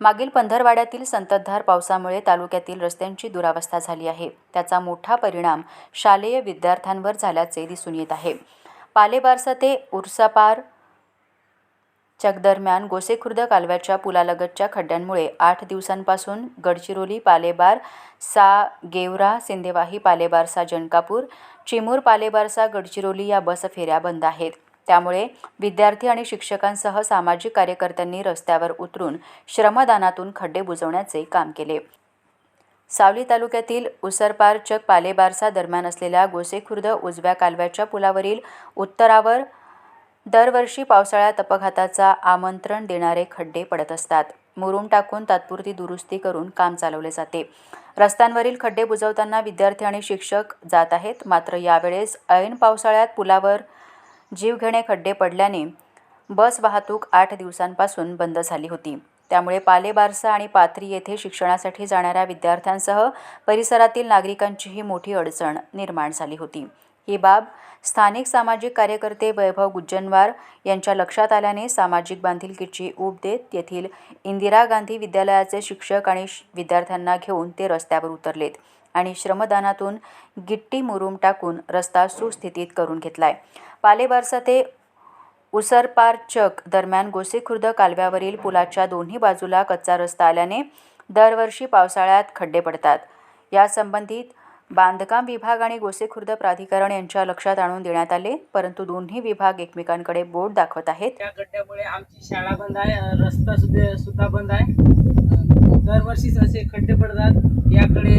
मागील पंधरवाड्यातील संततधार पावसामुळे तालुक्यातील रस्त्यांची दुरावस्था झाली आहे. त्याचा मोठा परिणाम शालेय विद्यार्थ्यांवर झाल्याचे दिसून येत आहे. पालेबारसा ते उर्सापार चकदरम्यान गोसेखुर्द कालव्याच्या पुलालगतच्या खड्ड्यांमुळे आठ दिवसांपासून गडचिरोली पालेबार सा गेवरा सिंदेवाही पालेबारसा जनकापूर चिमूर पालेबारसा गडचिरोली या बस फेऱ्या बंद आहेत. त्यामुळे विद्यार्थी आणि शिक्षकांसह सामाजिक कार्यकर्त्यांनी रस्त्यावर उतरून श्रमदानातून खड्डे बुजवण्याचे काम केले. सावली तालुक्यातील उसरपारचक पालेबारसा दरम्यान असलेल्या गोसेखुर्द उजव्या कालव्याच्या पुलावरील उत्तरावर दरवर्षी पावसाळ्यात अपघाताचा आमंत्रण देणारे खड्डे पडत असतात. मुरुम टाकून तात्पुरती दुरुस्ती करून काम चालवले जाते. रस्त्यांवरील खड्डे बुजवताना विद्यार्थी आणि शिक्षक जात आहेत. मात्र यावेळेस ऐन पावसाळ्यात पुलावर जीवघेणे खड्डे पडल्याने बस वाहतूक आठ दिवसांपासून बंद झाली होती. त्यामुळे पालेबारसा आणि पाथरी येथे शिक्षणासाठी जाणाऱ्या विद्यार्थ्यांसह परिसरातील नागरिकांचीही मोठी अडचण निर्माण झाली होती. ही बाब स्थानिक सामाजिक कार्यकर्ते वैभव गुज्जनवार यांच्या लक्षात आल्याने सामाजिक बांधिलकीची ऊब देत येथील इंदिरा गांधी विद्यालयाचे शिक्षक आणि श- विद्यार्थ्यांना घेऊन ते रस्त्यावर उतरलेत आणि श्रमदानातून गिट्टी मुरूम टाकून रस्ता सुस्थितीत करून घेतलाय. पालेबारसा ते उसरपारचक दरम्यान गोसेखुर्द कालव्यावरील पुलाच्या दोन्ही बाजूला कच्चा रस्ता आल्याने दरवर्षी पावसाळ्यात खड्डे पडतात. यासंबंधित बांधकाम विभाग आणि गोसेखुर्द प्राधिकरण यांच्या लक्षात आणून देण्यात आले परंतु दोन्ही विभाग एकमेकांकडे बोट दाखवत आहेत. त्या खड्ड्यामुळे आमची शाळा बंद आहे रस्ता सुद्धा सुद्धा बंद आहे. दरवर्षीच असे खड्डे पडतात. याकडे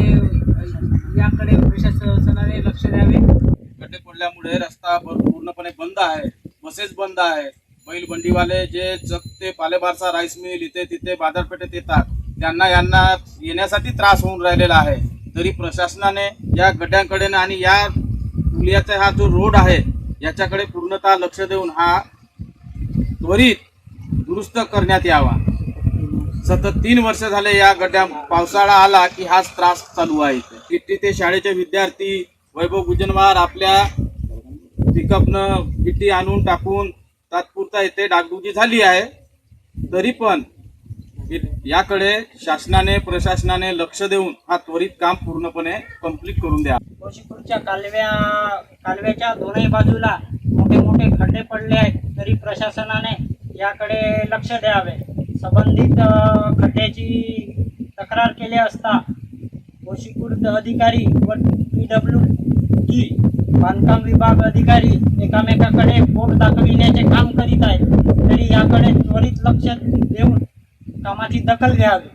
याकडे प्रशासनाने लक्ष द्यावे. खड्डे पडल्यामुळे रस्ता पूर्णपणे बंद आहे. बसेस बंद आहे. बैलबंडीवाले जे जग ते पालेबारसा राईस मिल इथे तिथे बाजारपेठेत येतात. त्यांना यांना येण्यासाठी त्रास होऊन राहिलेला आहे. तरी प्रशासनाने या गड्ड्यांकडे आणि या पुलियाचा हा जो रोड आहे याच्याकडे पूर्णतः लक्ष देऊन हा त्वरित दुरुस्त करण्यात यावा. सतत तीन वर्ष झाले या गड्ड्या पावसाळा आला की हाच त्रास चालू आहे. किती ते शाळेचे विद्यार्थी वैभव गुजनवार आपल्या पिकअपनं गिट्टी आणून टाकून तात्पुरता येथे डागडुजी झाली आहे. तरी पण याकडे शासनाने प्रशासनाने लक्ष देऊन हा त्वरित काम पूर्णपणे कंप्लीट करून द्या. कोशिपूरच्या कालव्या कालव्याच्या दोनही बाजूला मोठे मोठे खड्डे पडले आहेत. तरी प्रशासनाने याकडे लक्ष द्यावे. संबंधित खड्ड्याची तक्रार केली असता कोशिपूर अधिकारी व पी डब्ल्यू डी बांधकाम विभाग अधिकारी एकामेकाकडे बोट दाखविण्याचे काम करीत आहेत तरी याकडे त्वरित लक्ष देऊन कामाची दखल घ्यावी